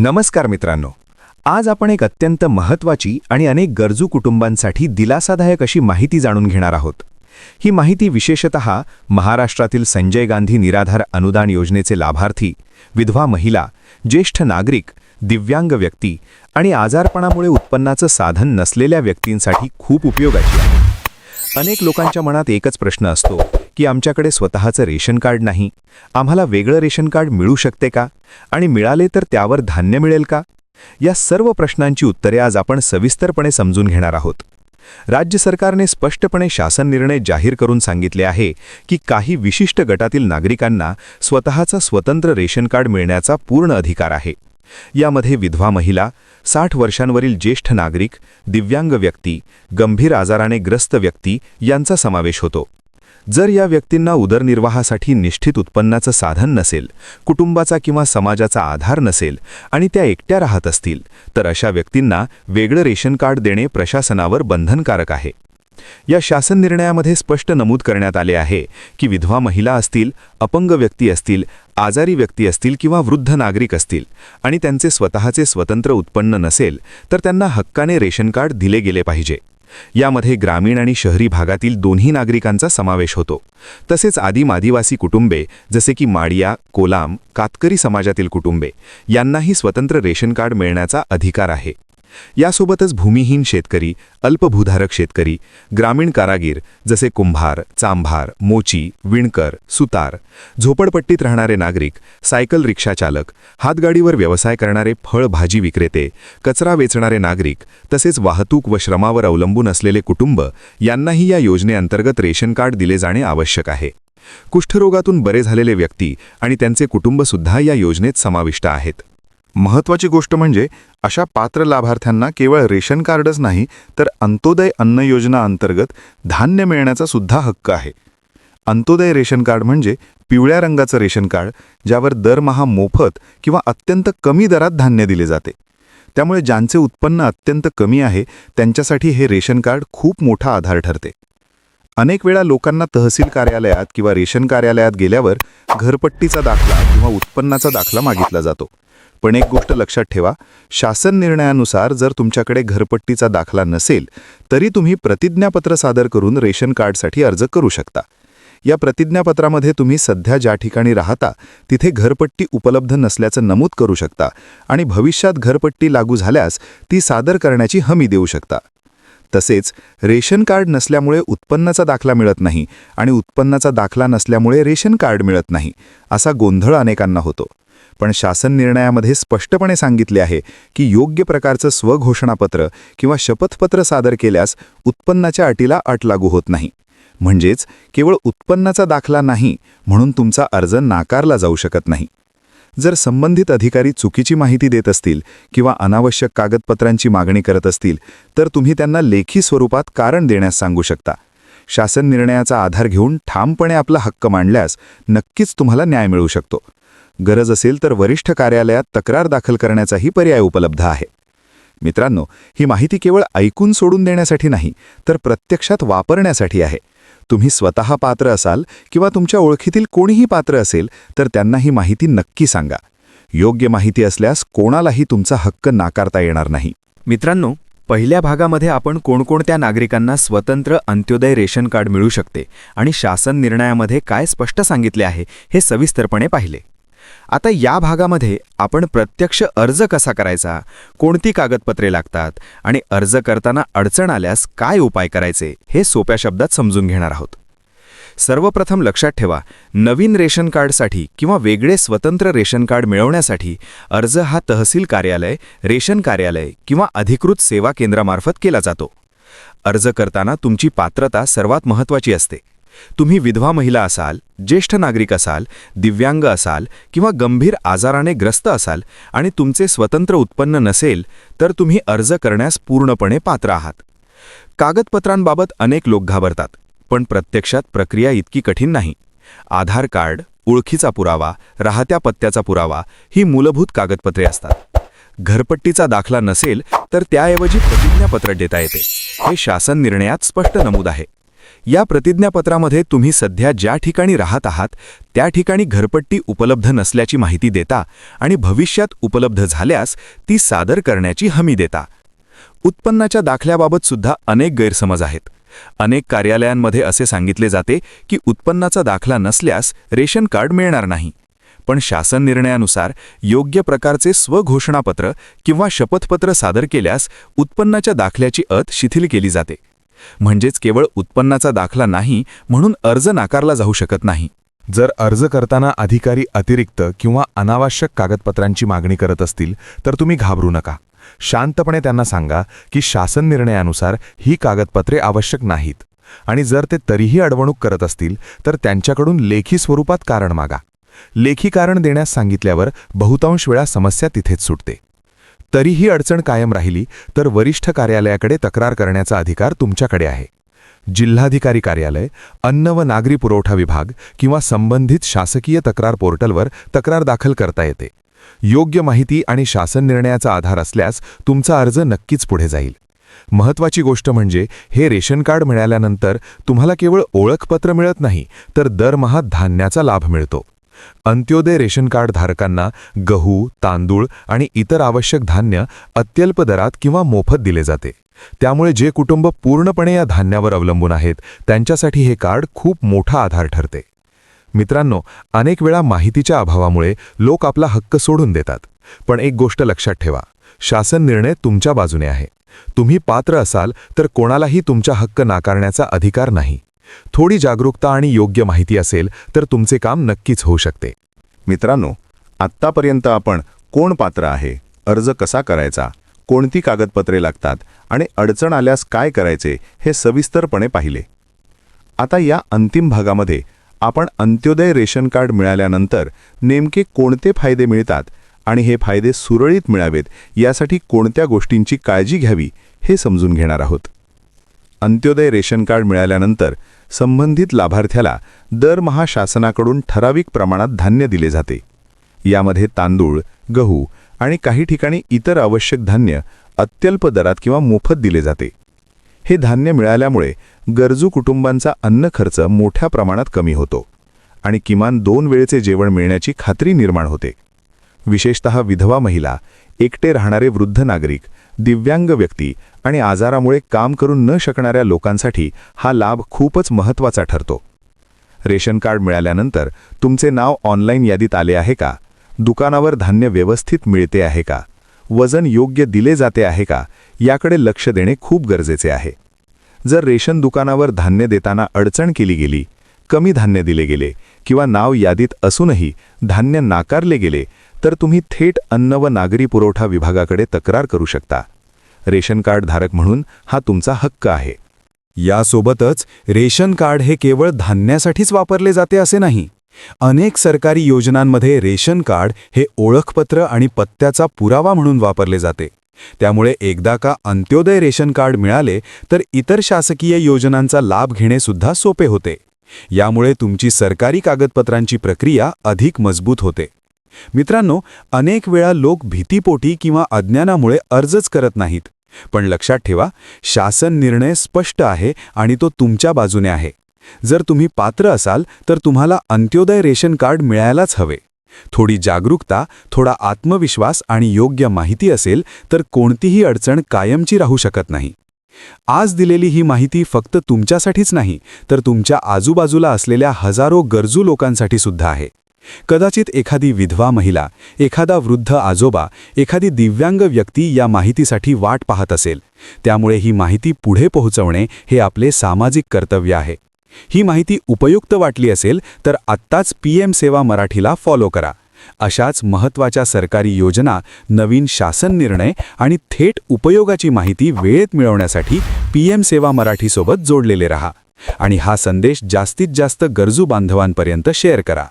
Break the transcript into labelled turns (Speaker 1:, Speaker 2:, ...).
Speaker 1: नमस्कार मित्रांनो. आज आपण एक अत्यंत महत्त्वाची आणि अनेक गरजू कुटुंबांसाठी दिलासादायक अशी माहिती जाणून घेणार आहोत. ही माहिती विशेषत महाराष्ट्रातील संजय गांधी निराधार अनुदान योजनेचे लाभार्थी विधवा महिला ज्येष्ठ नागरिक दिव्यांग व्यक्ती आणि आजारपणामुळे उत्पन्नाचं साधन नसलेल्या व्यक्तींसाठी खूप उपयोगाची आहे. अनेक लोकांच्या मनात एकच प्रश्न असतो की आमच्याकडे स्वतःचं रेशन कार्ड नाही. आम्हाला वेगळं रेशन कार्ड मिळू शकते का? आणि मिळाले तर त्यावर धान्य मिळेल का? या सर्व प्रश्नांची उत्तरे आज आपण सविस्तरपणे समजून घेणार आहोत. राज्य सरकारने स्पष्टपणे शासन निर्णय जाहीर करून सांगितले आहे की काही विशिष्ट गटातील नागरिकांना स्वतःचा स्वतंत्र रेशन कार्ड मिळण्याचा पूर्ण अधिकार आहे. यामध्ये विधवा महिला साठ वर्षांवरील ज्येष्ठ नागरिक दिव्यांग व्यक्ती गंभीर आजाराने ग्रस्त व्यक्ती यांचा समावेश होतो. जर या व्यक्तींना उदरनिर्वाहासाठी निश्चित उत्पन्नाचं साधन नसेल कुटुंबाचा किंवा समाजाचा आधार नसेल आणि त्या एकट्या राहत असतील तर अशा व्यक्तींना वेगळं रेशन कार्ड देणे प्रशासनावर बंधनकारक आहे. या शासन निर्णयामध्ये स्पष्ट नमूद करण्यात आले आहे की विधवा महिला असतील अपंग व्यक्ती असतील आजारी व्यक्ती असतील किंवा वृद्ध नागरिक असतील आणि त्यांचे स्वतःचे स्वतंत्र उत्पन्न नसेल तर त्यांना हक्काने रेशन कार्ड दिले गेले पाहिजे. यामध्ये ग्रामीण आणि शहरी भागातील दोन्ही नागरिकांचा समावेश होतो. तसेच आदिम आदिवासी कुटुंबे जसे की माडिया कोलाम कातकरी समाजातील कुटुंबे यांनाही स्वतंत्र रेशन कार्ड मिळण्याचा अधिकार आहे. यासोबतच भूमिहीन शेतकरी अल्पभूधारक शेतकरी ग्रामीण कारागीर जसे कुंभार चांभार मोची विणकर सुतार झोपडपट्टीत राहणारे नागरिक सायकल रिक्षाचालक हातगाडीवर व्यवसाय करणारे फळ भाजी विक्रेते कचरा वेचणारे नागरिक तसेच वाहतूक व श्रमावर अवलंबून असलेले कुटुंब यांनाही या योजनेअंतर्गत रेशन कार्ड दिले जाणे आवश्यक आहे. कुष्ठरोगातून बरे झालेले व्यक्ती आणि त्यांचे कुटुंबसुद्धा या योजनेत समाविष्ट आहेत.
Speaker 2: महत्वाची गोष्ट म्हणजे अशा पात्र लाभार्थ्यांना केवळ रेशन कार्डच नाही तर अंत्योदय अन्न योजना अंतर्गत धान्य मिळण्याचा सुद्धा हक्क आहे. अंत्योदय रेशन कार्ड म्हणजे पिवळ्या रंगाचं रेशन कार्ड ज्यावर दरमहा मोफत किंवा अत्यंत कमी दरात धान्य दिले जाते. त्यामुळे ज्यांचे उत्पन्न अत्यंत कमी आहे त्यांच्यासाठी हे रेशन कार्ड खूप मोठा आधार ठरते. अनेक वेळा लोकांना तहसील कार्यालयात किंवा रेशन कार्यालयात गेल्यावर घरपट्टीचा दाखला किंवा उत्पन्नाचा दाखला मागितला जातो. पण एक गोष्ट लक्षात ठेवा शासन निर्णयानुसार जर तुमच्याकडे घरपट्टीचा दाखला नसेल तरी तुम्ही प्रतिज्ञापत्र सादर करून रेशन कार्डसाठी अर्ज करू शकता. या प्रतिज्ञापत्रामध्ये तुम्ही सध्या ज्या ठिकाणी राहता तिथे घरपट्टी उपलब्ध नसल्याचं नमूद करू शकता आणि भविष्यात घरपट्टी लागू झाल्यास ती सादर करण्याची हमी देऊ शकता. तसेच रेशन कार्ड नसल्यामुळे उत्पन्नाचा दाखला मिळत नाही आणि उत्पन्नाचा दाखला नसल्यामुळे रेशन कार्ड मिळत नाही असा गोंधळ अनेकांना होतो. पण शासन निर्णयामध्ये स्पष्टपणे सांगितले आहे की योग्य प्रकारचं स्वघोषणापत्र किंवा शपथपत्र सादर केल्यास उत्पन्नाच्या अटीला अट लागू होत नाही. म्हणजेच केवळ उत्पन्नाचा दाखला नाही म्हणून तुमचा अर्ज नाकारला जाऊ शकत नाही. जर संबंधित अधिकारी चुकीची माहिती देत असतील किंवा अनावश्यक कागदपत्रांची मागणी करत असतील तर तुम्ही त्यांना लेखी स्वरूपात कारण देण्यास सांगू शकता. शासन निर्णयाचा आधार घेऊन ठामपणे आपला हक्क मांडल्यास नक्कीच तुम्हाला न्याय मिळू शकतो. गरज असेल तर वरिष्ठ कार्यालयात तक्रार दाखल करण्याचाही पर्याय उपलब्ध आहे. मित्रांनो ही माहिती केवळ ऐकून सोडून देण्यासाठी नाही तर प्रत्यक्षात वापरण्यासाठी आहे. तुम्ही स्वतः पात्र असाल किंवा तुमच्या ओळखीतील कोणीही पात्र असेल तर त्यांना ही माहिती नक्की सांगा. योग्य माहिती असल्यास कोणालाही तुमचा हक्क नाकारता येणार नाही.
Speaker 1: मित्रांनो पहिल्या भागामध्ये आपण कोणकोणत्या नागरिकांना स्वतंत्र अंत्योदय रेशन कार्ड मिळू शकते आणि शासन निर्णयामध्ये काय स्पष्ट सांगितले आहे हे सविस्तरपणे पाहिले. आता या भागामध्ये आपण प्रत्यक्ष अर्ज कसा करायचा? कोणती कागदपत्रे लागतात? आणि अर्ज करताना अडचण आल्यास काय उपाय करायचे? हे सोप्या शब्दात समजून घेणार आहोत. सर्वप्रथम लक्षात ठेवा नवीन रेशन कार्डसाठी किंवा वेगळे स्वतंत्र रेशन कार्ड मिळवण्यासाठी अर्ज हा तहसील कार्यालय रेशन कार्यालय किंवा अधिकृत सेवा केंद्रामार्फत केला जातो. अर्ज करताना तुमची पात्रता सर्वात महत्त्वाची असते. तुम्ही विधवा महिला असाल ज्येष्ठ नागरिक असाल दिव्यांग असाल किंवा गंभीर आजाराने ग्रस्त असाल आणि तुमचे स्वतंत्र उत्पन्न नसेल तर तुम्ही अर्ज करण्यास पूर्णपणे पात्र आहात. कागदपत्रांबाबत अनेक लोक घाबरतात पण प्रत्यक्षात प्रक्रिया इतकी कठीण नाही. आधार कार्ड ओळखीचा पुरावा राहत्या पत्त्याचा पुरावा ही मूलभूत कागदपत्रे असतात. घरपट्टीचा दाखला नसेल तर त्याऐवजी प्रतिज्ञापत्र देता येते. हे शासन निर्णयात स्पष्ट नमूद आहे. या प्रतिज्ञापत्रामध्ये तुम्ही सध्या ज्या ठिकाणी राहत आहात त्या ठिकाणी घरपट्टी उपलब्ध नसल्याची माहिती देता आणि भविष्यात उपलब्ध झाल्यास ती सादर करण्याची हमी देता. उत्पन्नाच्या दाखल्याबाबत सुद्धा अनेक गैरसमज आहेत. अनेक कार्यालयांमध्ये असे सांगितले जाते की उत्पन्नाचा दाखला नसल्यास रेशन कार्ड मिळणार नाही. पण शासन निर्णयानुसार योग्य प्रकारचे स्वघोषणापत्र किंवा शपथपत्र सादर केल्यास उत्पन्नाच्या दाखल्याची अट शिथिल केली जाते. म्हणजेच केवळ उत्पन्नाचा दाखला नाही म्हणून अर्ज नाकारला जाऊ शकत नाही.
Speaker 2: जर अर्ज करताना अधिकारी अतिरिक्त किंवा अनावश्यक कागदपत्रांची मागणी करत असतील तर तुम्ही घाबरू नका. शांतपणे त्यांना सांगा की शासन निर्णयानुसार ही कागदपत्रे आवश्यक नाहीत. आणि जर ते तरीही अडवणूक करत असतील तर त्यांच्याकडून लेखी स्वरूपात कारण मागा. लेखी कारण देण्यास सांगितल्यावर बहुतांश वेळा समस्या तिथेच सुटते. तरीही अडचण कायम राहिली तर वरिष्ठ कार्यालयाकडे तक्रार करण्याचा अधिकार तुमच्याकडे आहे. जिल्हाधिकारी कार्यालय अन्न व नागरी पुरवठा विभाग किंवा संबंधित शासकीय तक्रार पोर्टलवर तक्रार दाखल करता येते. योग्य माहिती आणि शासन निर्णयाचा आधार असल्यास तुमचा अर्ज नक्कीच पुढे जाईल. महत्वाची गोष्ट म्हणजे हे रेशन कार्ड मिळाल्यानंतर तुम्हाला केवळ ओळखपत्र मिळत नाही तर दरमहा धान्याचा लाभ मिळतो. अंत्योदय रेशन कार्ड धारकांना गहू तांदूळ आणि इतर आवश्यक धान्य अत्यल्प दरात किंवा मोफत दिले जाते. त्यामुळे जे कुटुंब पूर्णपणे या धान्यावर अवलंबून आहेत त्यांच्यासाठी हे कार्ड खूप मोठा आधार ठरते. मित्रांनो अनेक वेळा माहितीच्या अभावामुळे लोक आपला हक्क सोडून देतात. पण एक गोष्ट लक्षात ठेवा शासन निर्णय तुमच्या बाजूने आहे. तुम्ही पात्र असाल तर कोणालाही तुमचा हक्क नाकारण्याचा अधिकार नाही. थोडी जागरूकता आणि योग्य माहिती असेल तर तुमचे काम नक्कीच होऊ शकते.
Speaker 1: मित्रांनो आत्तापर्यंत आपण कोण पात्र आहे अर्ज कसा करायचा कोणती कागदपत्रे लागतात आणि अडचण आल्यास काय करायचे हे सविस्तरपणे पाहिले. आता या अंतिम भागामध्ये आपण अंत्योदय रेशन कार्ड मिळाल्यानंतर नेमके कोणते फायदे मिळतात आणि हे फायदे सुरळीत मिळावेत यासाठी कोणत्या गोष्टींची काळजी घ्यावी हे समजून घेणार आहोत. अंत्योदय रेशन कार्ड मिळाल्यानंतर संबंधित लाभार्थ्याला दरमहा शासनाकडून ठराविक प्रमाणात धान्य दिले जाते. यामध्ये तांदूळ गहू आणि काही ठिकाणी इतर आवश्यक धान्य अत्यल्प दरात किंवा मोफत दिले जाते. हे धान्य मिळाल्यामुळे गरजू कुटुंबांचा अन्न खर्च मोठ्या प्रमाणात कमी होतो आणि किमान दोन वेळचे जेवण मिळण्याची खात्री निर्माण होते. विशेषतः विधवा महिला एकटे राहणारे वृद्ध नागरिक दिव्यांग व्यक्ती आणि आजारामुळे काम करू न शकणाऱ्या लोकांसाठी हा लाभ खूपच महत्त्वाचा ठरतो. रेशन कार्ड मिळाल्यानंतर तुमचे नाव ऑनलाईन यादीत आले आहे का? दुकानावर धान्य व्यवस्थित मिळते आहे का? वजन योग्य दिले जाते आहे का? याकडे लक्ष देणे खूप गरजेचे आहे. जर रेशन दुकानावर धान्य देताना अडचण केली गेली कमी धान्य दिले गेले किंवा नाव यादीत असूनही धान्य नाकारले गेले तर तुम्ही थेट अन्न व नागरी पुरवठा विभागाकडे तक्रार करू शकता. रेशन कार्ड धारक म्हणून हा तुमचा हक्क आहे.
Speaker 3: यासोबतच रेशन कार्ड हे केवळ धान्यासाठीच वापरले जाते असे नाही. अनेक सरकारी योजनांमध्ये रेशन कार्ड हे ओळखपत्र आणि पत्त्याचा पुरावा म्हणून वापरले जाते. त्यामुळे एकदा का अंत्योदय रेशन कार्ड मिळाले तर इतर शासकीय योजनांचा लाभ घेणे सुद्धा सोपे होते. यामुळे तुमची सरकारी कागदपत्रांची प्रक्रिया अधिक मजबूत होते. मित्रांनो अनेक वेळा लोक भीतीपोटी किंवा अज्ञानामुळे अर्जच करत नाहीत. पण लक्षात ठेवा शासन निर्णय स्पष्ट आहे आणि तो तुमच्या बाजूने आहे. जर तुम्ही पात्र असाल तर तुम्हाला अंत्योदय रेशन कार्ड मिळायलाच हवे. थोडी जागरूकता थोडा आत्मविश्वास आणि योग्य माहिती असेल तर कोणतीही अडचण कायमची राहू शकत नाही. आज दिलेली ही माहिती फक्त तुमच्यासाठीच नाही तर तुमच्या आजूबाजूला असलेल्या हजारो गरजू लोकांसाठी सुद्धा आहे. कदाचित एखादी विधवा महिला एखादा वृद्ध आजोबा एखादी दिव्यांग व्यक्ती या माहितीसाठी वाट पाहत असेल. त्यामुळे ही माहिती पुढे पोहोचवणे हे आपले सामाजिक कर्तव्य आहे. ही माहिती उपयुक्त वाटली असेल तर आत्ताच पी एम सेवा मराठीला फॉलो करा. अशाच महत्त्वाच्या सरकारी योजना नवीन शासन निर्णय आणि थेट उपयोगाची माहिती वेळेत मिळवण्यासाठी पी एम सेवा मराठीसोबत जोडलेले रहा. आणि हा संदेश जास्तीत जास्त गरजू बांधवांपर्यंत शेअर करा.